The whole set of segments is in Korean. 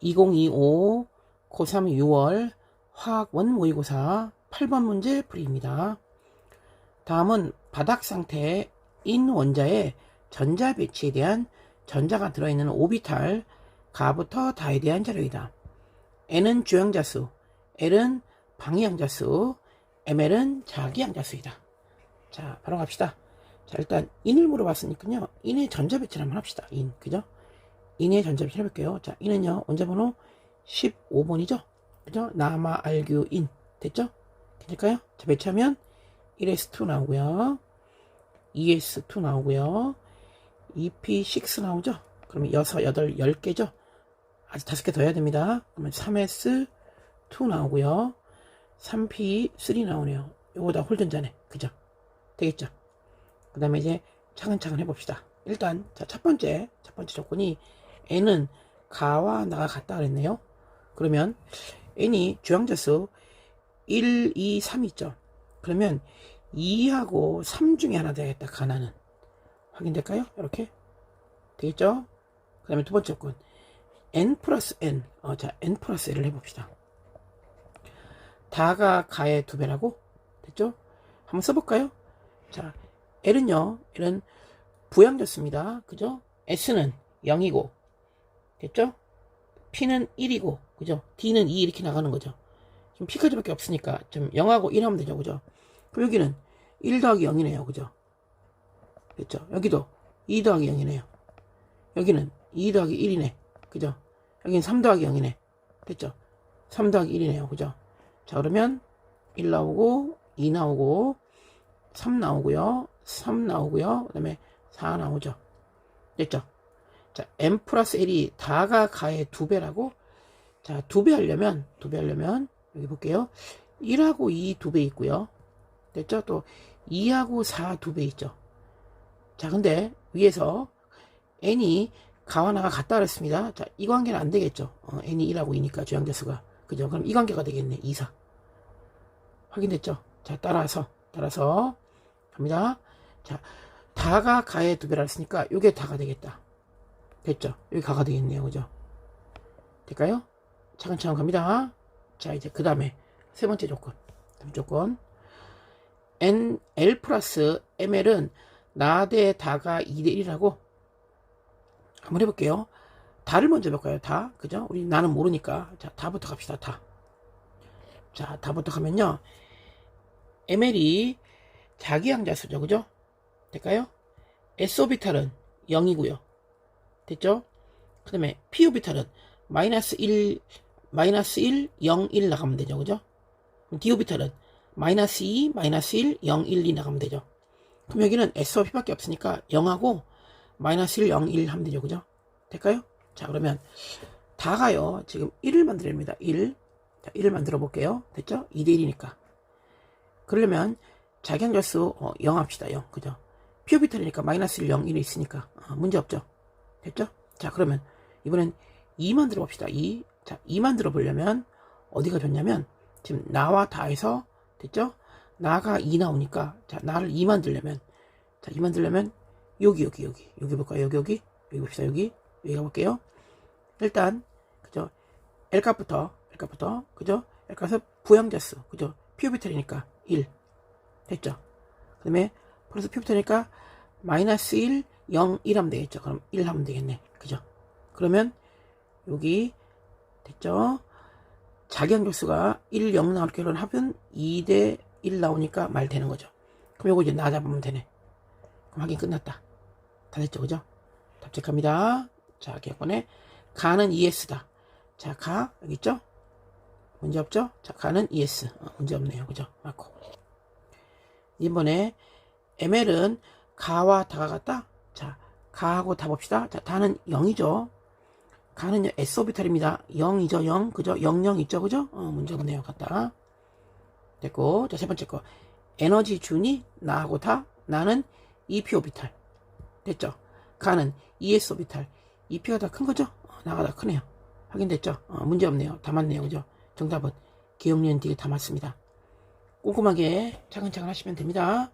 2025 고3 6월 화학 원 모의고사 8번 문제 풀이입니다. 다음은 바닥 상태의 인 원자의 전자 배치에 대한 전자가 들어있는 오비탈 가부터 다에 대한 자료이다. N은 주양자수, L은 방위양자수, ML은 자기양자수이다. 자, 바로 갑시다. 자, 일단 인을 물어봤으니까요. 인의 전자 배치를 한번 합시다. 인, 그죠? 인의 전자 배치 해볼게요. 자, 인은요, 원자번호 15번이죠? 그죠? 남아, 알규, 인. 됐죠? 괜찮을까요? 자, 배치하면 1s2 나오고요. 2s2 나오고요. 2p6 나오죠? 그러면 6, 8, 10개죠? 아직 5개 더 해야 됩니다. 그러면 3s2 나오고요. 3p3 나오네요. 요거 다 홀전자네. 그죠? 되겠죠? 그 다음에 이제 차근차근 해봅시다. 일단, 자, 첫 번째, 첫 번째 조건이 n은 가와 나가 같다 그랬네요. 그러면 n이 주양자수 1, 2, 3 있죠. 그러면 2하고 3 중에 하나 되겠다. 가나는. 확인될까요? 이렇게. 되겠죠? 그 다음에 두 번째 조건. n 플러스 n. 어, 자, n 플러스 n을 해봅시다. 다가 가의 두 배라고? 됐죠? 한번 써볼까요? 자, L은요, L은 부양졌습니다. 그죠? S는 0이고, 됐죠? P는 1이고, 그죠? D는 2 이렇게 나가는 거죠. 지금 P까지밖에 없으니까, 좀 0하고 1 하면 되죠. 그죠? 그럼 여기는 1 더하기 0이네요. 그죠? 됐죠? 여기도 2 더하기 0이네요. 여기는 2 더하기 1이네. 그죠? 여기는 3 더하기 0이네. 됐죠? 3 더하기 1이네요. 그죠? 자, 그러면 1 나오고, 2 나오고, 3 나오고요. 3 나오고요. 그 다음에 4 나오죠. 됐죠? 자, m 플러스 1이 다가 가의 두 배라고? 자, 두 배 하려면, 두 배 하려면, 여기 볼게요. 1하고 2 두 배 있고요. 됐죠? 또 2하고 4 두 배 있죠. 자, 근데 위에서 n이 가와 나가 같다 그랬습니다. 자, 이 관계는 안 되겠죠. 어, n이 1하고 2니까 주양대수가. 그죠? 그럼 이 관계가 되겠네. 2, 4. 확인됐죠? 자, 따라서, 따라서 갑니다. 자, 다가 가의 두 배라 했으니까 요게 다가 되겠다. 됐죠? 여기 가가 되겠네요. 그죠? 될까요? 차근차근 갑니다. 자, 이제 그 다음에 세 번째 조건. 조건. N, L 플러스 ML은 나대 다가 2대 1이라고 한번 해볼게요. 다를 먼저 해볼까요? 다. 그죠? 우리 나는 모르니까. 자, 다부터 갑시다. 다. 자, 다부터 가면요. ML이 자기양자수죠. 그죠? 될까요? S오비탈은 0이고요. 됐죠? 그 다음에 P오비탈은 마이너스 1, 마이너스 1, 0, 1 나가면 되죠. 그죠? D오비탈은 마이너스 2, 마이너스 1, 0, 1, 2 나가면 되죠. 그럼 여기는 S와 P밖에 없으니까 0하고 마이너스 1, 0, 1 하면 되죠. 그죠? 될까요? 자, 그러면 다가요. 지금 1을 만들어야 됩니다. 1. 자, 1을 만들어 볼게요. 됐죠? 2대 1이니까. 그러려면 자기항절수 어, 0 합시다. 0. 그죠? 피오비탈이니까 마이너스 1, 0, 1이 있으니까 어, 문제 없죠? 됐죠? 자, 그러면 이번엔 2 만 들어 봅시다. 2. 자, 2 만 들어 보려면 어디가 좋냐면 지금 나와 다에서 됐죠? 나가 2 나오니까 자, 나를 2 만들려면 자, 2 만들려면 여기 여기 여기 여기 볼까요? 여기 여기 여기 봅시다. 여기 여기 가볼게요. 일단 그죠? L 값부터 L 값부터 그죠? L 값은 부양자수 그죠? 피오비탈이니까 1 됐죠? 그 다음에 플러스 피오비탈이니까 마이너스 1 0 1 하면 되겠죠? 그럼 1 하면 되겠네 그죠? 그러면 여기 됐죠? 자기항조수가 1, 0 나올 경우는 합은 2대 1 나오니까 말 되는 거죠. 그럼 요거 이제 나 잡으면 되네. 그럼 확인 끝났다. 다 됐죠, 그죠? 답 체크합니다. 자, 개권에 가는 ES다. 자, 가 여기 있죠? 문제 없죠? 자, 가는 ES. 어, 문제 없네요, 그죠? 맞고. 이번에 ML은 가와 다가 같다. 자, 가하고 다 봅시다. 자, 다는 0이죠. 가는 S오비탈입니다. 0이죠, 0. 그죠? 0, 0 있죠, 그죠? 어, 문제 없네요. 같다. 됐고. 자, 세 번째 거. 에너지 준이 나하고 다. 나는 EP 오비탈. 됐죠? 가는 ES 오비탈. EP가 더 큰 거죠? 어, 나가 더 크네요. 확인됐죠? 어, 문제 없네요. 다 맞네요. 그죠? 정답은 기억년 뒤에 다 맞습니다. 꼼꼼하게 차근차근 하시면 됩니다.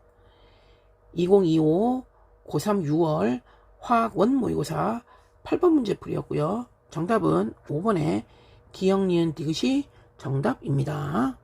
2025 고3 6월 화학 원모의고사 8번 문제 풀이었고요. 정답은 5번에 기역, 니은, 디귿이 정답입니다.